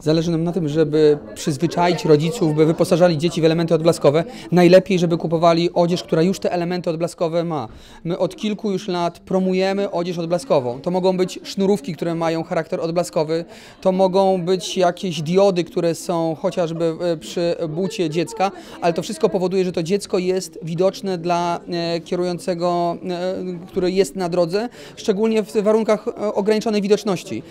Zależy nam na tym, żeby przyzwyczaić rodziców, by wyposażali dzieci w elementy odblaskowe. Najlepiej, żeby kupowali odzież, która już te elementy odblaskowe ma. My od kilku już lat promujemy odzież odblaskową. To mogą być sznurówki, które mają charakter odblaskowy, to mogą być jakieś diody, które są chociażby e, przy bucie dziecka, ale to wszystko powoduje, że to dziecko jest widoczne dla e, kierującego, e, który jest na drodze, szczególnie w warunkach ograniczonej widoczności.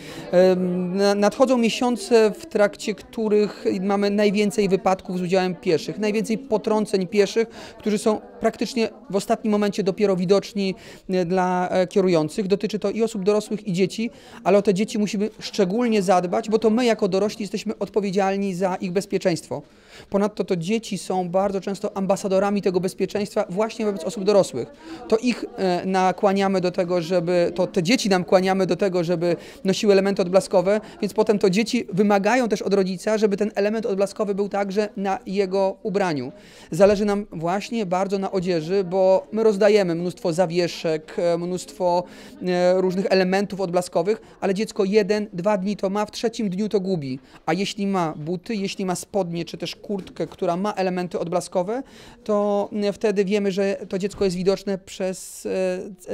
Nadchodzą miesiące, w trakcie których mamy najwięcej wypadków z udziałem pieszych, najwięcej potrąceń pieszych, którzy są praktycznie w ostatnim momencie dopiero widoczni e, dla e, kierujących. Dotyczy to i osób dorosłych, i dzieci, ale o te dzieci musimy szczególnie zadbać, bo to my jako dorośli jesteśmy odpowiedzialni za ich bezpieczeństwo. Ponadto to dzieci są bardzo często ambasadorami tego bezpieczeństwa właśnie wobec osób dorosłych. To ich e, nakłaniamy do tego, żeby, to te dzieci nam kłaniamy do tego, żeby nosiły elementy odblaskowe, więc potem to dzieci wymagają też od rodzica, żeby ten element odblaskowy był także na jego ubraniu. Zależy nam właśnie bardzo na odzieży, bo my rozdajemy mnóstwo zawieszek, e, mnóstwo e, różnych elementów odblaskowych, ale dziecko jeden, dwa dni to ma, w trzecim dniu to gubi. A jeśli ma buty, jeśli ma spodnie, czy też kurtkę, która ma elementy odblaskowe, to e, wtedy wiemy, że to dziecko jest widoczne przez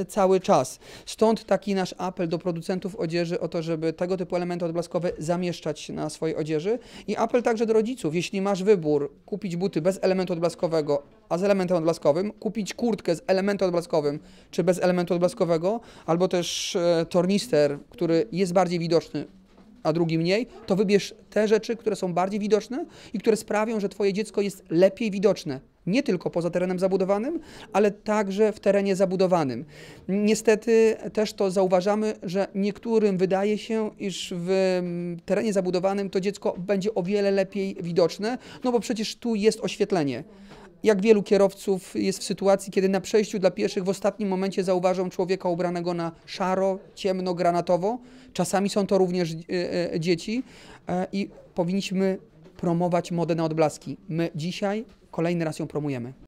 cały czas. Stąd taki nasz apel do producentów odzieży o to, żeby tego typu elementy odblaskowe zamieszczać na swojej odzieży i apel także do rodziców. Jeśli masz wybór kupić buty bez elementu odblaskowego, a z elementem odblaskowym, kupić kurtkę z elementem odblaskowym, czy bez elementu odblaskowego, albo też e, tornister, który jest bardziej widoczny, a drugi mniej, to wybierz te rzeczy, które są bardziej widoczne i które sprawią, że Twoje dziecko jest lepiej widoczne. Nie tylko poza terenem zabudowanym, ale także w terenie zabudowanym. Niestety też to zauważamy, że niektórym wydaje się, iż w mm, terenie zabudowanym to dziecko będzie o wiele lepiej widoczne, no bo przecież tu jest oświetlenie. Jak wielu kierowców jest w sytuacji, kiedy na przejściu dla pieszych w ostatnim momencie zauważą człowieka ubranego na szaro, ciemno, granatowo. Czasami są to również e, e, dzieci e, i powinniśmy promować modę na odblaski. My dzisiaj kolejny raz ją promujemy.